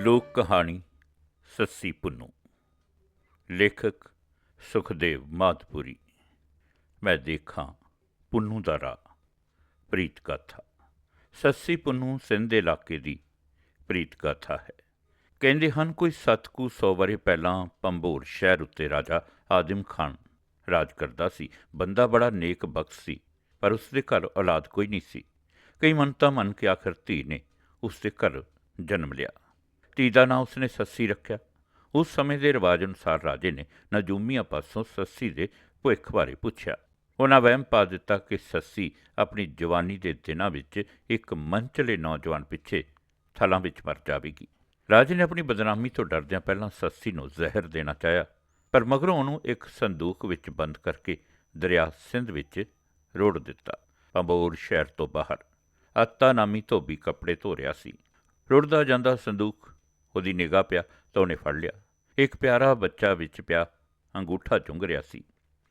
ਲੋਕ ਕਹਾਣੀ, ਸੱਸੀ ਪੁੰਨੂ। ਲੇਖਕ ਸੁਖਦੇਵ ਮਾਧਪੁਰੀ। ਮੈਂ ਦੇਖਾਂ ਪੁੰਨੂ ਦਾ ਰਾਹ ਪ੍ਰੀਤ ਗਾਥਾ ਸੱਸੀ ਪੁੰਨੂ ਸਿੰਧ ਇਲਾਕੇ ਦੀ ਪ੍ਰੀਤ ਗਾਥਾ ਹੈ। ਕਹਿੰਦੇ ਹਨ, ਕੋਈ ਸੱਤ ਕੁ ਸੌ ਵਰੇ ਪਹਿਲਾਂ ਪੰਬੋਰ ਸ਼ਹਿਰ ਉੱਤੇ ਰਾਜਾ ਆਦਮ ਖਾਨ ਰਾਜ ਕਰਦਾ ਸੀ। ਬੰਦਾ ਬੜਾ ਨੇਕ ਬਖਸ਼ ਸੀ, ਪਰ ਉਸ ਦੇ ਘਰ ਔਲਾਦ ਕੋਈ ਨਹੀਂ ਸੀ। ਕਈ ਮੰਨਤਾਂ ਮੰਨ ਕੇ ਆਖਰ ਧੀ ਨੇ ਉਸ ਦੇ ਘਰ ਜਨਮ ਲਿਆ। ਧੀ ਦਾ ਨਾਂ ਉਸਨੇ ਸੱਸੀ ਰੱਖਿਆ। ਉਸ ਸਮੇਂ ਦੇ ਰਿਵਾਜ ਅਨੁਸਾਰ ਰਾਜੇ ਨੇ ਨਜੂਮੀਆਂ ਪਾਸੋਂ ਸੱਸੀ ਦੇ ਭਵਿੱਖ ਬਾਰੇ ਪੁੱਛਿਆ। ਉਹਨਾਂ ਵਹਿਮ ਪਾ ਦਿੱਤਾ ਕਿ ਸੱਸੀ ਆਪਣੀ ਜਵਾਨੀ ਦੇ ਦਿਨਾਂ ਵਿੱਚ ਇੱਕ ਮੰਚਲੇ ਨੌਜਵਾਨ ਪਿੱਛੇ ਥਲਾਂ ਵਿੱਚ ਮਰ ਜਾਵੇਗੀ। ਰਾਜੇ ਨੇ ਆਪਣੀ ਬਦਨਾਮੀ ਤੋਂ ਡਰਦਿਆਂ ਪਹਿਲਾਂ ਸੱਸੀ ਨੂੰ ਜ਼ਹਿਰ ਦੇਣਾ ਚਾਹਿਆ, ਪਰ ਮਗਰੋਂ ਉਹਨੂੰ ਇੱਕ ਸੰਦੂਕ ਵਿੱਚ ਬੰਦ ਕਰਕੇ ਦਰਿਆ ਸਿੰਧ ਵਿੱਚ ਰੋੜ ਦਿੱਤਾ। ਪੰਬੋਰ ਸ਼ਹਿਰ ਤੋਂ ਬਾਹਰ ਆਤਾ ਨਾਮੀ ਧੋਬੀ ਕੱਪੜੇ ਧੋ ਰਿਹਾ ਸੀ। ਰੁੜਦਾ ਜਾਂਦਾ ਸੰਦੂਕ ਉਹਦੀ ਨਿਗਾਹ ਪਿਆ ਤਾਂ ਉਹਨੇ ਫੜ ਲਿਆ। ਇੱਕ ਪਿਆਰਾ ਬੱਚਾ ਵਿੱਚ ਪਿਆ ਅੰਗੂਠਾ ਚੁੰਗ ਰਿਹਾ ਸੀ।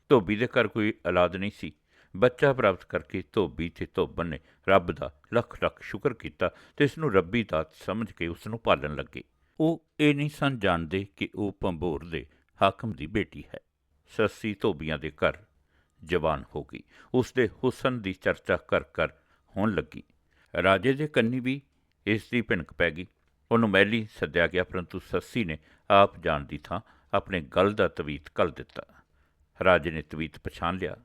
ਧੋਬੀ ਦੇ ਘਰ ਕੋਈ ਔਲਾਦ ਨਹੀਂ ਸੀ। ਬੱਚਾ ਪ੍ਰਾਪਤ ਕਰਕੇ ਧੋਬੀ ਤੇ ਧੋਬਨ ਨੇ ਰੱਬ ਦਾ ਲੱਖ ਲੱਖ ਸ਼ੁਕਰ ਕੀਤਾ ਤੇ ਇਸ ਨੂੰ ਰੱਬੀ ਦਾਤ ਸਮਝ ਕੇ ਉਸ ਨੂੰ ਪਾਲਣ ਲੱਗੇ। ਉਹ ਇਹ ਨਹੀਂ ਸਨ ਜਾਣਦੇ ਕਿ ਉਹ ਪੰਬੋਰ ਦੇ ਹਾਕਮ ਦੀ ਬੇਟੀ ਹੈ। ਸੱਸੀ ਧੋਬੀਆਂ ਦੇ ਘਰ ਜਵਾਨ ਹੋ ਗਈ। ਉਸ ਦੇ ਹੁਸਨ ਦੀ ਚਰਚਾ ਕਰ ਕਰ ਹੋਣ ਲੱਗੀ। ਰਾਜੇ ਦੇ ਕੰਨੀ ਵੀ ਇਸ ਦੀ ਭਿਣਕ ਪੈ ਗਈ। ਉਹਨੂੰ ਮੈਲੀ ਸੱਦਿਆ ਗਿਆ, ਪਰੰਤੂ ਸੱਸੀ ਨੇ ਆਪ ਜਾਣ ਦੀ ਥਾਂ ਆਪਣੇ ਗਲ ਦਾ ਤਵੀਤ ਕਲ ਦਿੱਤਾ। ਰਾਜੇ ਨੇ ਤਵੀਤ ਪਛਾਣ ਲਿਆ।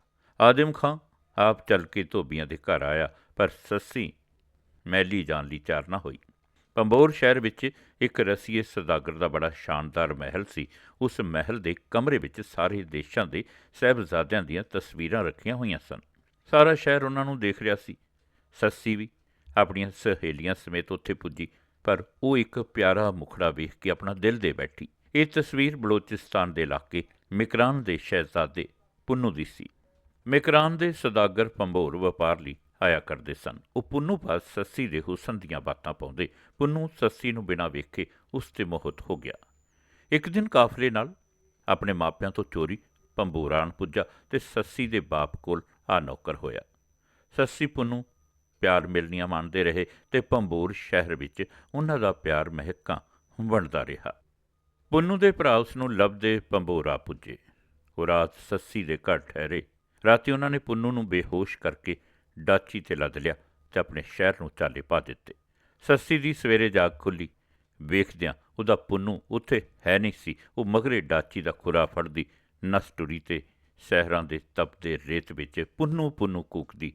ਆਦਮ ਖਾਂ, ਆਪ ਚੱਲ ਕੇ ਧੋਬੀਆਂ ਦੇ ਘਰ ਆਇਆ, ਪਰ ਸੱਸੀ ਮੈਲੀ ਜਾਣ ਲਈ ਤਿਆਰ ਨਾ ਹੋਈ। ਪੰਬੋਰ ਸ਼ਹਿਰ ਵਿੱਚ ਇੱਕ ਰਸੀਏ ਸੌਦਾਗਰ ਦਾ ਬੜਾ ਸ਼ਾਨਦਾਰ ਮਹਿਲ ਸੀ। ਉਸ ਮਹਿਲ ਦੇ ਕਮਰੇ ਵਿੱਚ ਸਾਰੇ ਦੇਸ਼ਾਂ ਦੇ ਸਹਿਬਜ਼ਾਦਿਆਂ ਦੀਆਂ ਤਸਵੀਰਾਂ ਰੱਖੀਆਂ ਹੋਈਆਂ ਸਨ। ਸਾਰਾ ਸ਼ਹਿਰ ਉਹਨਾਂ ਨੂੰ ਦੇਖ ਰਿਹਾ ਸੀ। ਸੱਸੀ ਵੀ ਆਪਣੀਆਂ ਸਹੇਲੀਆਂ ਸਮੇਤ ਉੱਥੇ ਪੁੱਜੀ। ਪਰ ਉਹ ਇੱਕ ਪਿਆਰਾ ਮੁਖੜਾ ਵੇਖ ਕੇ ਆਪਣਾ ਦਿਲ ਦੇ ਬੈਠੀ। ਇਹ ਤਸਵੀਰ ਬਲੋਚਿਸਤਾਨ ਦੇ ਇਲਾਕੇ ਮਿਕਰਾਨ ਦੇ ਸ਼ਹਿਜ਼ਾਦੇ ਪੁੰਨੂ ਦੀ ਸੀ। ਮਿਕਰਾਨ ਦੇ ਸੌਦਾਗਰ ਪੰਬੋਰ ਵਪਾਰ ਲਈ ਆਇਆ ਕਰਦੇ ਸਨ। ਉਹ ਪੁੰਨੂ ਪਾਸ ਸੱਸੀ ਦੇ ਹੁਸਨ ਦੀਆਂ ਬਾਤਾਂ ਪਾਉਂਦੇ ਪੁੰਨੂ ਸੱਸੀ ਨੂੰ ਬਿਨਾਂ ਵੇਖੇ ਉਸ ਤੇ ਮੋਹਿਤ ਹੋ ਗਿਆ। ਇੱਕ ਦਿਨ ਕਾਫਲੇ ਨਾਲ ਆਪਣੇ ਮਾਪਿਆਂ ਤੋਂ ਚੋਰੀ ਪੰਬੋਰਾਨ ਪੁੱਜਾ ਤੇ ਸੱਸੀ ਦੇ ਬਾਪ ਕੋਲ ਆ ਨੌਕਰ ਹੋਇਆ। ਸੱਸੀ ਪੁੰਨੂ ਪਿਆਰ ਮਿਲਨੀਆਂ ਮੰਨਦੇ ਰਹੇ ਤੇ ਪੰਬੋਰ ਸ਼ਹਿਰ ਵਿੱਚ ਉਹਨਾਂ ਦਾ ਪਿਆਰ ਮਹਿਕਾਂ ਵੰਡਦਾ ਰਿਹਾ। ਪੁੰਨੂ ਦੇ ਭਰਾ ਉਸ ਨੂੰ ਲੱਭਦੇ ਪੰਬੋਰਾ ਪੁੱਜੇ। ਉਹ ਰਾਤ ਸੱਸੀ ਦੇ ਘਰ ਠਹਿਰੇ। ਰਾਤੀ ਉਹਨਾਂ ਨੇ ਪੁੰਨੂ ਨੂੰ ਬੇਹੋਸ਼ ਕਰਕੇ ਡਾਚੀ ਤੇ ਲੱਦ ਲਿਆ ਤੇ ਆਪਣੇ ਸ਼ਹਿਰ ਨੂੰ ਚਾਲੇ ਪਾ ਦਿੱਤੇ। ਸੱਸੀ ਦੀ ਸਵੇਰੇ ਜਾਗ ਖੁੱਲੀ। ਵੇਖਦਿਆਂ ਉਹਦਾ ਪੁੰਨੂ ਉੱਥੇ ਹੈ ਨਹੀਂ ਸੀ। ਉਹ ਮਗਰੇ ਡਾਚੀ ਦਾ ਖੁਰਾ ਫੜਦੀ, ਨਸ ਟੁਰੀ ਤੇ ਸਹਿਰਾਂ ਦੇ ਤਪਦੇ ਰੇਤ ਵਿੱਚ ਪੁੰਨੂ ਪੁੰਨੂ ਕੂਕਦੀ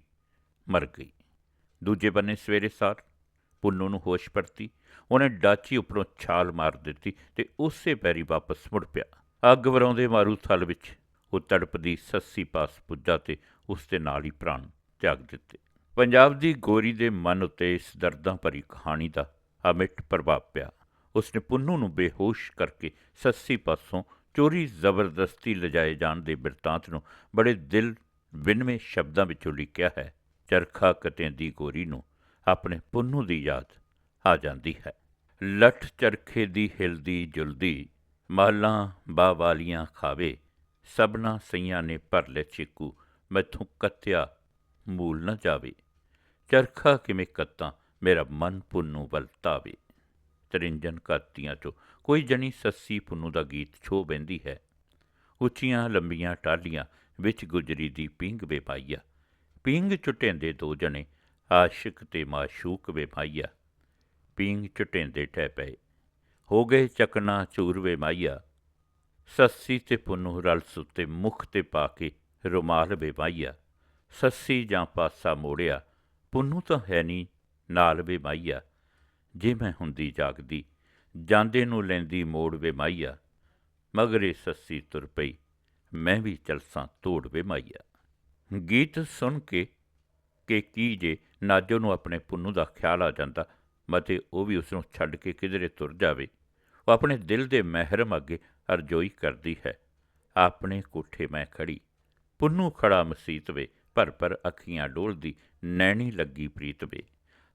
ਮਰ ਗਈ। ਦੂਜੇ ਬੰਨੇ ਸਵੇਰੇ ਸਾਰ ਪੁੰਨੂ ਨੂੰ ਹੋਸ਼ ਪਰਤੀ, ਉਹਨੇ ਡਾਚੀ ਉੱਪਰੋਂ ਛਾਲ ਮਾਰ ਦਿੱਤੀ ਤੇ ਉਸੇ ਪੈਰੀ ਵਾਪਸ ਮੁੜ ਪਿਆ। ਅੱਗ ਵਰਾਉਂਦੇ ਮਾਰੂ ਥਲ ਵਿੱਚ ਉਹ ਤੜਪਦੀ ਸੱਸੀ ਪਾਸ ਪੁੱਜਾ ਤੇ ਉਸ ਦੇ ਨਾਲ ਹੀ ਪ੍ਰਾਣ ਤਿਆਗ ਦਿੱਤੇ। ਪੰਜਾਬ ਦੀ ਗੋਰੀ ਦੇ ਮਨ ਉੱਤੇ ਇਸ ਦਰਦਾਂ ਭਰੀ ਕਹਾਣੀ ਦਾ ਅਮਿਟ ਪ੍ਰਭਾਵ ਪਿਆ। ਉਸਨੇ ਪੁੰਨੂ ਨੂੰ ਬੇਹੋਸ਼ ਕਰਕੇ ਸੱਸੀ ਪਾਸੋਂ ਚੋਰੀ ਜ਼ਬਰਦਸਤੀ ਲਿਜਾਏ ਜਾਣ ਦੇ ਬਿਰਤਾਂਤ ਨੂੰ ਬੜੇ ਦਿਲ ਵਿਨਵੇਂ ਸ਼ਬਦਾਂ ਵਿੱਚੋਂ ਲਿਖਿਆ ਹੈ। ਚਰਖਾ ਕਤੇਂਦੀ ਗੋਰੀ ਨੂੰ ਆਪਣੇ ਪੁੰਨੂ ਦੀ ਯਾਦ ਆ ਜਾਂਦੀ ਹੈ। ਲੱਠ ਚਰਖੇ ਦੀ ਹਿਲਦੀ ਜੁਲਦੀ ਮਹਲਾਂ ਬਾ ਵਾਲੀਆਂ ਖਾਵੇ, ਸਭਨਾ ਸਈਆਂ ਨੇ ਭਰ ਲੈ ਚੀਕੂ, ਮੈਥੋਂ ਕੱਤਿਆ ਮੂਲ ਨਾ ਜਾਵੇ। ਚਰਖਾ ਕਿਵੇਂ ਕੱਤਾਂ, ਮੇਰਾ ਮਨ ਪੁੰਨੂ ਵੱਲ ਤਾਵੇ ਤਰਿੰਜਨ ਕਾਤੀਆਂ ਚੋਂ ਕੋਈ ਜਣੀ ਸੱਸੀ ਪੁੰਨੂ ਦਾ ਗੀਤ ਛੋ ਬੈਂਦੀ ਹੈ। ਉੱਚੀਆਂ ਲੰਬੀਆਂ ਟਾਲੀਆਂ ਵਿੱਚ ਗੁਜਰੀ ਦੀ ਪਿੰਗ ਵੇ ਪਾਈਆ। ਪਿੰਗ ਚੁਟੇਂਦੇ ਦੋ ਜਣੇ ਆਸ਼ਿਕ ਤੇ ਮਾਸ਼ੂਕ ਵੇ ਭਾਈਆ ਪਿੰਗ ਚੁਟੇਂਦੇ ਠਹਿ ਪਏ। ਹੋ ਗਏ ਚਕਨਾ ਚੂਰਵੇ ਮਾਈਆ। ਸੱਸੀ ਤੇ ਪੁੰਨੂ ਰਲ ਸੁੱਤੇ ਮੁਖ ਤੇ ਪਾ ਕੇ ਰੁਮਾਲ ਵੇ ਮਾਈਆ। ਸੱਸੀ ਜਾਂ ਪਾਸਾ ਮੋੜਿਆ, ਪੁੰਨੂ ਤਾਂ ਹੈ ਨਹੀਂ ਨਾਲ ਵੇ ਮਾਈਆ। ਜੇ ਮੈਂ ਹੁੰਦੀ ਜਾਗਦੀ, ਜਾਂਦੇ ਨੂੰ ਲੈਂਦੀ ਮੋੜ ਵੇ ਮਾਈਆ। ਮਗਰੇ ਸੱਸੀ ਤੁਰ ਪਈ, ਮੈਂ ਵੀ ਚਲਸਾਂ ਤੋੜ ਵੇ ਮਾਈਆ। ਗੀਤ ਸੁਣ ਕੇ ਕਿ ਕੀ ਜੇ ਨਾਜੋ ਨੂੰ ਆਪਣੇ ਪੁੰਨੂ ਦਾ ਖਿਆਲ ਆ ਜਾਂਦਾ, ਮਤੇ ਉਹ ਵੀ ਉਸ ਨੂੰ ਛੱਡ ਕੇ ਕਿਧਰੇ ਤੁਰ ਜਾਵੇ। ਉਹ ਆਪਣੇ ਦਿਲ ਦੇ ਮਹਿਰਮ ਅੱਗੇ ਅਰਜ਼ੋਈ ਕਰਦੀ ਹੈ। ਆਪਣੇ ਕੋਠੇ ਮੈਂ ਖੜੀ। ਪੁੰਨੂ ਖੜਾ ਮਸੀਤ ਵੇ ਭਰ ਭਰ ਅੱਖੀਆਂ ਡੋਲਦੀ, ਨੈਣੀ ਲੱਗੀ ਪ੍ਰੀਤ ਵੇ।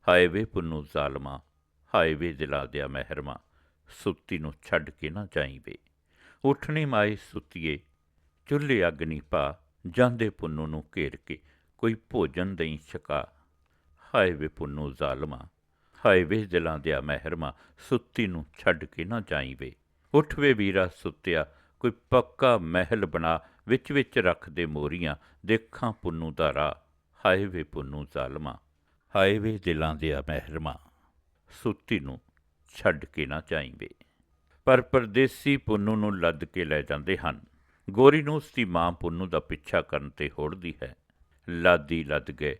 ਹਾਏ ਵੇ ਪੁੰਨੂ ਜ਼ਾਲਮਾ, ਹਾਏ ਵੇ ਦਿਲਾ ਦਿਆ ਮਹਿਰਮਾ, ਸੁੱਤੀ ਨੂੰ ਛੱਡ ਕੇ ਨਾ ਜਾਈ ਵੇ। ਉਠਣੀ ਮਾਈ ਸੁੱਤੀਏ, ਚੁੱਲ੍ਹੇ ਅੱਗ ਨਹੀਂ ਪਾ ਜਾਂਦੇ ਪੁੰਨੂ ਨੂੰ ਘੇਰ ਕੇ ਕੋਈ ਭੋਜਨ ਦਈ ਛਕਾ। ਹਾਏ ਵੇ ਪੁੰਨੂ ਜ਼ਾਲਮਾ, ਹਾਏ ਵੇ ਦਿਲਾਂ ਦਿਆ ਮਹਿਰਮਾ, ਸੁੱਤੀ ਨੂੰ ਛੱਡ ਕੇ ਨਾ ਜਾਈ ਵੇ। ਉੱਠ ਵੇ ਵੀਰਾ ਸੁੱਤਿਆ, ਕੋਈ ਪੱਕਾ ਮਹਿਲ ਬਣਾ, ਵਿੱਚ ਵਿੱਚ ਰੱਖ ਦੇ ਮੋਰੀਆਂ, ਦੇਖਾਂ ਪੁੰਨੂ ਦਾ ਰਾਹ। ਹਾਏ ਵੇ ਪੁੰਨੂ ਜ਼ਾਲਮਾ, ਹਾਏ ਵੇ ਦਿਲਾਂ ਦਿਆ ਮਹਿਰਮਾ, ਸੁੱਤੀ ਨੂੰ ਛੱਡ ਕੇ ਨਾ ਜਾਈ ਪਰ ਪਰਦੇਸੀ ਪੁੰਨੂ ਨੂੰ ਲੱਦ ਕੇ ਲੈ ਜਾਂਦੇ ਹਨ। ਗੋਰੀ ਨੂੰ ਉਸ ਦੀ ਮਾਂ ਪੁੰਨੂ ਦਾ ਪਿੱਛਾ ਕਰਨ ਤੇ ਹੋੜਦੀ ਹੈ। ਲਾਦੀ ਲੱਦ ਗਏ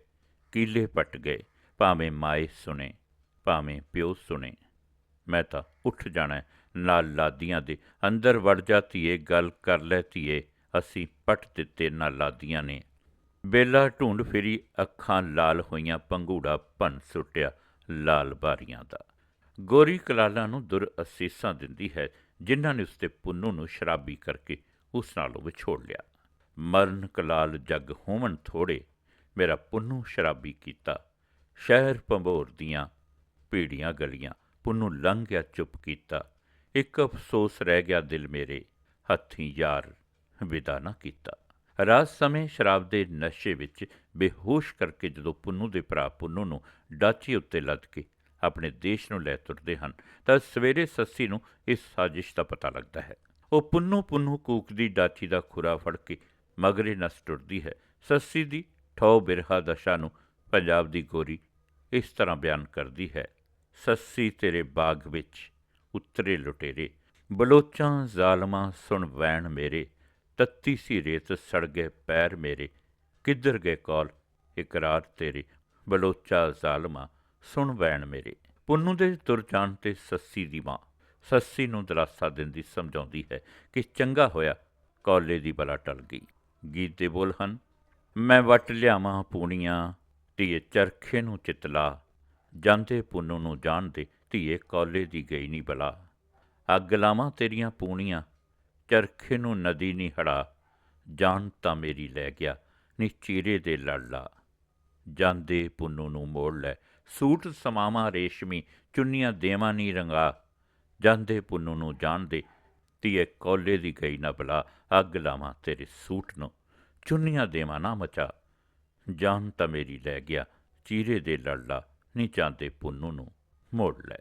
ਕੀਲੇ ਪੱਟ ਗਏ ਭਾਵੇਂ ਮਾਏ ਸੁਣੇ ਭਾਵੇਂ ਪਿਓ ਸੁਣੇ। ਮੈਂ ਤਾਂ ਉੱਠ ਜਾਣਾ ਹੈ, ਨਾਲ ਲਾਦੀਆਂ ਦੇ ਅੰਦਰ ਵੜ ਜਾ ਧੀਏ ਗੱਲ ਕਰ ਲੈ ਧੀਏ ਅਸੀਂ ਪੱਟ ਦਿੱਤੇ ਨਾ ਲਾਦੀਆਂ ਨੇ। ਬੇਲਾ ਢੂੰਡ ਫਿਰੀ ਅੱਖਾਂ ਲਾਲ ਹੋਈਆਂ ਪੰਗੂੜਾ ਭੰਨ ਸੁੱਟਿਆ ਲਾਲ ਬਾਰੀਆਂ ਦਾ। ਗੋਰੀ ਕਲਾਲਾਂ ਨੂੰ ਦੁਰ ਅਸੀਸਾਂ ਦਿੰਦੀ ਹੈ ਜਿਨ੍ਹਾਂ ਨੇ ਉਸਤੇ ਪੁੰਨੂ ਨੂੰ ਸ਼ਰਾਬੀ ਕਰਕੇ ਉਸ ਨਾਲੋਂ ਵਿਛੋੜ ਲਿਆ। ਮਰਨ ਕਲਾਲ ਜਗ ਹੋਵਨ ਥੋੜੇ, ਮੇਰਾ ਪੁੰਨੂ ਸ਼ਰਾਬੀ ਕੀਤਾ। ਸ਼ਹਿਰ ਪੰਬੋਰ ਦੀਆਂ ਪੀੜੀਆਂ ਗਲੀਆਂ, ਪੁੰਨੂ ਲੰਘ ਗਿਆ ਚੁੱਪ ਕੀਤਾ। ਇੱਕ ਅਫਸੋਸ ਰਹਿ ਗਿਆ ਦਿਲ ਮੇਰੇ, ਹੱਥੀਂ ਯਾਰ ਵਿਦਾ ਨਾ ਕੀਤਾ। ਰਾਤ ਸਮੇਂ ਸ਼ਰਾਬ ਦੇ ਨਸ਼ੇ ਵਿੱਚ ਬੇਹੋਸ਼ ਕਰਕੇ ਜਦੋਂ ਪੁੰਨੂ ਦੇ ਭਰਾ ਪੁੰਨੂ ਨੂੰ ਡਾਚੀ ਉੱਤੇ ਲੱਦ ਕੇ ਆਪਣੇ ਦੇਸ਼ ਨੂੰ ਲੈ ਤੁਰਦੇ ਹਨ, ਤਾਂ ਸਵੇਰੇ ਸੱਸੀ ਨੂੰ ਇਸ ਸਾਜ਼ਿਸ਼ ਦਾ ਪਤਾ ਲੱਗਦਾ ਹੈ। ਉਹ ਪੁੰਨੂ ਪੁੰਨੂ ਕੂਕਦੀ ਡਾਚੀ ਦਾ ਖੁਰਾ ਫੜ ਕੇ ਮਗਰੇ ਨਸ ਟੁਰਦੀ ਹੈ। ਸੱਸੀ ਦੀ ਠੋ ਬਿਰਹਾ ਦਸ਼ਾ ਨੂੰ ਪੰਜਾਬ ਦੀ ਗੋਰੀ ਇਸ ਤਰ੍ਹਾਂ ਬਿਆਨ ਕਰਦੀ ਹੈ, ਸੱਸੀ ਤੇਰੇ ਬਾਗ ਵਿੱਚ ਉਤਰੇ ਲੁਟੇਰੇ, ਬਲੋਚਾਂ ਜ਼ਾਲਮਾਂ ਸੁਣ ਵੈਣ ਮੇਰੇ, ਤੱਤੀ ਸੀ ਰੇਤ ਸੜ ਗਏ ਪੈਰ ਮੇਰੇ, ਕਿੱਧਰ ਗਏ ਕੌਲ ਇਕਰਾਰ ਤੇਰੇ, ਬਲੋਚਾ ਜ਼ਾਲਮਾ ਸੁਣ ਵੈਣ ਮੇਰੇ। ਪੁੰਨੂ ਦੇ ਤੁਰ ਜਾਣ ਤੇ ਸੱਸੀ ਦੀ ਮਾਂ ਸੱਸੀ ਨੂੰ ਦਲਾਸਾ ਦਿੰਦੀ ਸਮਝਾਉਂਦੀ ਹੈ ਕਿ ਚੰਗਾ ਹੋਇਆ, ਕੌਲੇ ਦੀ ਬਲਾ ਟਲ ਗਈ। ਗੀਤ ਦੇ ਬੋਲ ਹਨ, ਮੈਂ ਵਟ ਲਿਆਵਾਂ ਪੂਣੀਆਂ, ਧੀਏ ਚਰਖੇ ਨੂੰ ਚਿਤਲਾ। ਜਾਂਦੇ ਪੁੰਨੂ ਨੂੰ ਜਾਣਦੇ ਧੀਏ ਕੌਲੇ ਦੀ ਗਈ ਨਹੀਂ ਬਲਾ। ਅੱਗ ਲਾਵਾਂ ਤੇਰੀਆਂ ਪੂਣੀਆਂ, ਚਰਖੇ ਨੂੰ ਨਦੀ ਨਹੀਂ ਹੜਾ। ਜਾਣ ਤਾਂ ਮੇਰੀ ਲੈ ਗਿਆ, ਨੀ ਚੀਰੇ ਦੇ ਲੜਲਾ ਜਾਂਦੇ ਪੁੰਨੂ ਨੂੰ ਮੋੜ ਲੈ, ਸੂਟ ਸਮਾਵਾ ਰੇਸ਼ਮੀ, ਚੁੰਨੀਆਂ ਦੇਵਾਂ ਨਹੀਂ ਰੰਗਾ। ਜਾਂਦੇ ਪੁੰਨੂ ਨੂੰ ਜਾਣਦੇ, ਧੀਏ ਕੌਲੇ ਦੀ ਗਈ ਨਾ ਬਲਾ ਅੱਗ ਲਾਵਾਂ ਤੇਰੇ ਸੂਟ ਨੂੰ। ਚੁੰਨੀਆਂ ਦੇਵਾਂ ਨਾ ਮਚਾ। ਜਾਨ ਤਾਂ ਮੇਰੀ ਲੈ ਗਿਆ, ਚੀਰੇ ਦੇ ਲੜਲਾ ਨੀ ਚਾਹਦੇ ਪੁੰਨੂ ਨੂੰ ਮੋੜ ਲੈ।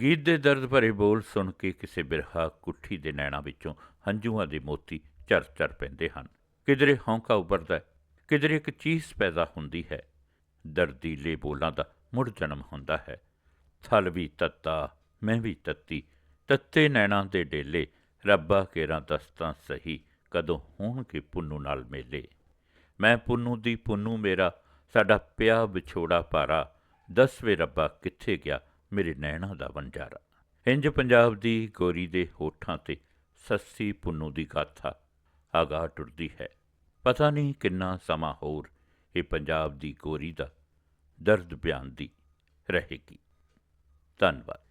ਗੀਤ ਦੇ ਦਰਦ ਭਰੇ ਬੋਲ ਸੁਣ ਕੇ ਕਿਸੇ ਬਿਰਹਾ ਕੁੱਠੀ ਦੇ ਨੈਣਾ ਵਿੱਚੋਂ ਹੰਝੂਆਂ ਦੇ ਮੋਤੀ ਚਰ ਚਰ ਪੈਂਦੇ ਹਨ। ਕਿਧਰੇ ਹੌਂਕਾ ਉੱਭਰਦਾ ਕਿਧਰੇ ਇੱਕ ਚੀਸ ਪੈਦਾ ਹੁੰਦੀ ਹੈ। ਦਰਦੀਲੇ ਬੋਲਾਂ ਦਾ ਮੁੜ ਜਨਮ ਹੁੰਦਾ ਹੈ। ਥਲ ਵੀ ਤੱਤਾ ਮੈਂ ਵੀ ਤੱਤੀ, ਤੱਤੇ ਨੈਣਾ ਦੇ ਡੇਲੇ, ਰੱਬਾ ਕੇਰਾਂ ਦਸਤਾਂ ਸਹੀ, ਕਦੋਂ ਹੋਣਗੇ ਪੁੰਨੂ ਨਾਲ ਮੇਲੇ। ਮੈਂ ਪੁੰਨੂ ਦੀ ਪੁੰਨੂ ਮੇਰਾ, ਸਾਡਾ ਪਿਆ ਵਿਛੋੜਾ ਪਾਰਾ, ਦਸਵੇਂ ਰੱਬਾ ਕਿੱਥੇ ਗਿਆ ਮੇਰੇ ਨੈਣਾ ਦਾ ਵੰਜਾਰਾ ਇੰਜ ਪੰਜਾਬ ਦੀ ਗੋਰੀ ਦੇ ਹੋਠਾਂ ਤੇ ਸੱਸੀ ਪੁੰਨੂ ਦੀ ਗਾਥਾ ਆਗਾਹ ਟੁਰਦੀ ਹੈ। ਪਤਾ ਨਹੀਂ ਕਿੰਨਾ ਸਮਾਂ ਹੋਰ ਇਹ ਪੰਜਾਬ ਦੀ ਗੋਰੀ ਦਾ ਦਰਦ ਬਿਆਨ ਦੀ ਰਹੇਗੀ। ਧੰਨਵਾਦ।